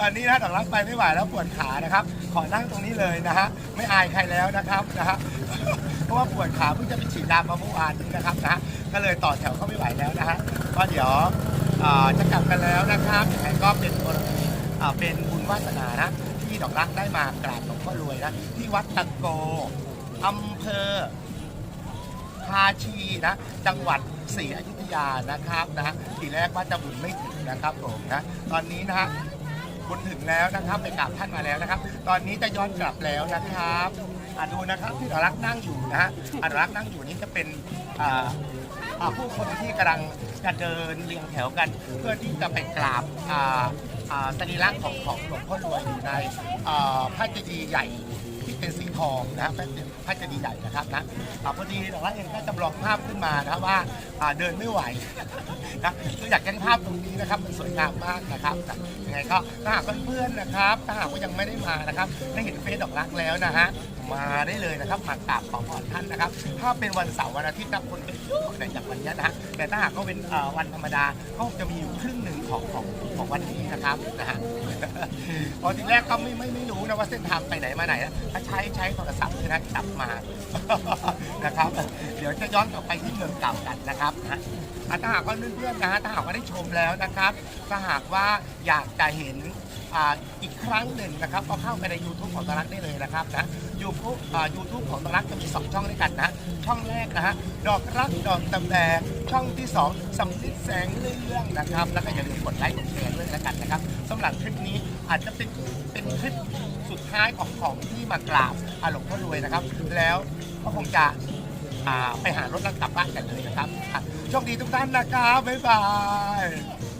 ตอนนี้นะดอกรักไปไม่ไหวแล้วปวดขานะครับ ขอนั่งตรงนี้เลยนะฮะไม่อายใครแล้วนะครับนะฮะเพราะว่าปวดขาเพิ่งจะไปฉีดยามาเมื่อวานนี้นะครับนะก็เลยต่อแถวเข้าไม่ไหวแล้วนะฮะก็เดี๋ยวจะกลับกันแล้วนะครับยังไงก็เป็นกรณีเป็นบุญวาสนานะที่ดอกรักได้มากราบหลวงพ่อรวยนะที่วัดตะโกอำเภอพาชีนะจังหวัดศรีอยุธยานะครับนะฮะทีแรกว่าจะบุญไม่ถึงนะครับผมนะตอนนี้นะฮะ บุญถึงแล้วนะครับไปกราบท่านมาแล้วนะครับ ตอนนี้จะย้อนกลับแล้วนะครับอะดูนะครับที่อารักษ์นั่งอยู่นะฮะอารักษ์นั่งอยู่นี่จะเป็นอ่าอ่าผู้คนที่กำลังจะเดินเรียงแถวกัน เพื่อที่จะไปกราบอ่าอ่าสรีระของของหลวงพ่อรวยอยู่ในอ่าพระเจดีย์ใหญ่ เป็นสีทองนะครับพระพระเจดีย์ใหญ่นะครับนะอ่าพอดีแต่ว่าเองก็จำลองภาพขึ้นมานะครับว่าอ่าเดินไม่ไหว นะคืออยากจะได้ภาพตรงนี้นะครับมันสวยงามมากนะครับนะยังไงก็ถ้าหากเพื่อนๆนะครับถ้าหากว่ายังไม่ได้มานะครับได้เห็นเฟซดอกรักแล้วนะฮะ มาได้เลยนะครับมากราบขอพรท่านนะครับ ถ้าเป็นวันเสาร์วันอาทิตย์นะคนก็เยอะในอย่างวันนี้นะแต่ถ้าหากว่าเป็นวันธรรมดาก็จะมีอยู่ครึ่งหนึ่งของของของวันนี้นะครับนะฮะพอทีแรกก็ไม่ไม่ไม่รู้นะว่าเส้นทางไปไหนมาไหนนะถ้าใช้ใช้โทรศัพท์นะจับมานะครับ เดี๋ยวจะย้อนกลับไปที่เมืองเก่ากันนะครับนะถ้าหากว่าเพื่อนๆนะฮะถ้าหากว่าได้ชมแล้วนะครับ ถ้าหากว่าอยากจะเห็น อ,อีกครั้งหนึ่งนะครับก็เข้าไปใน YouTube ของตรักได้เลยนะครับนะยูทูบยูทูบของตรักจะมี 2 ช่องด้วยกันนะ ช่องแรกนะฮะดอกรักดอกตำแดงช่องที่2สำลิดแสงเรื่องนะครับ แล้วก็อย่าลืมกดไลค์กดแชร์ด้วยแล้วกันนะครับสำหรับคลิปนี้อาจจะเป็นเป็นคลิปสุดท้ายของของที่มากราบอาหลวงพ่อรวยนะครับ แล้วก็คงจะไปหารถแล้วกลับบ้านกันเลยนะครับโชคดีทุกท่านนะครับบ๊ายบาย